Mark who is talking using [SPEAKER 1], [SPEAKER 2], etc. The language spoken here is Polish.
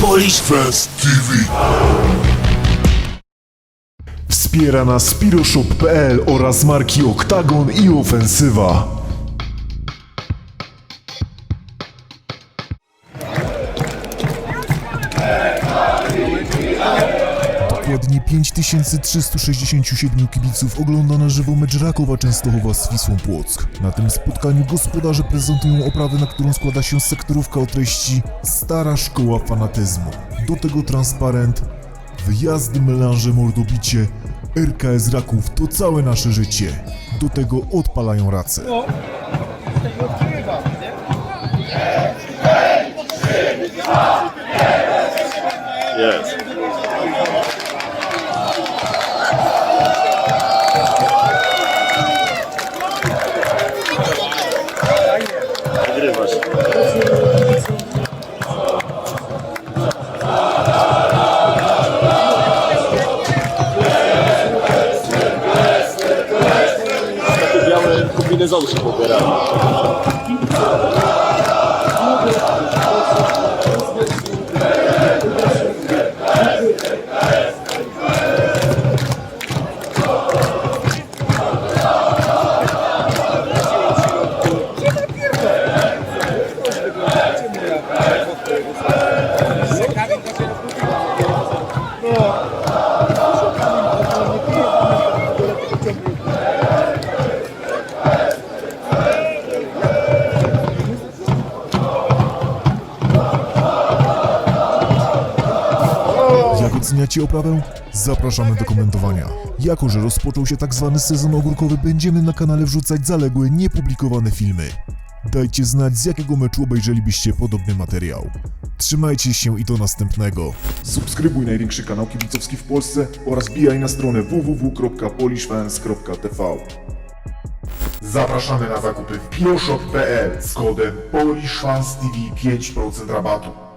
[SPEAKER 1] Polish Fest TV.
[SPEAKER 2] Wspiera nas Spiroshop.pl oraz marki Oktagon i Ofensywa. Dokładnie 5367 kibiców ogląda na żywo mecz Rakowa Częstochowa z Wisłą Płock. Na tym spotkaniu gospodarze prezentują oprawę, na którą składa się sektorówka o treści Stara Szkoła Fanatyzmu. Do tego transparent Wyjazdy, melanże, mordobicie, RKS Raków to całe nasze życie. Do tego odpalają racę.
[SPEAKER 3] Jest. Nagrywasz. Takie białe kombinezony się pobierają.
[SPEAKER 2] Jak oceniacie oprawę? Zapraszamy do komentowania. Jako, że rozpoczął się tak zwany sezon ogórkowy, będziemy na kanale wrzucać zaległe, niepublikowane filmy. Dajcie znać, z jakiego meczu obejrzelibyście podobny materiał. Trzymajcie się i do następnego. Subskrybuj największy kanał kibicowski w Polsce oraz bijaj na stronę www.polishfans.tv Zapraszamy na zakupy w piroshop.pl z kodem PolishFansTV 5% rabatu.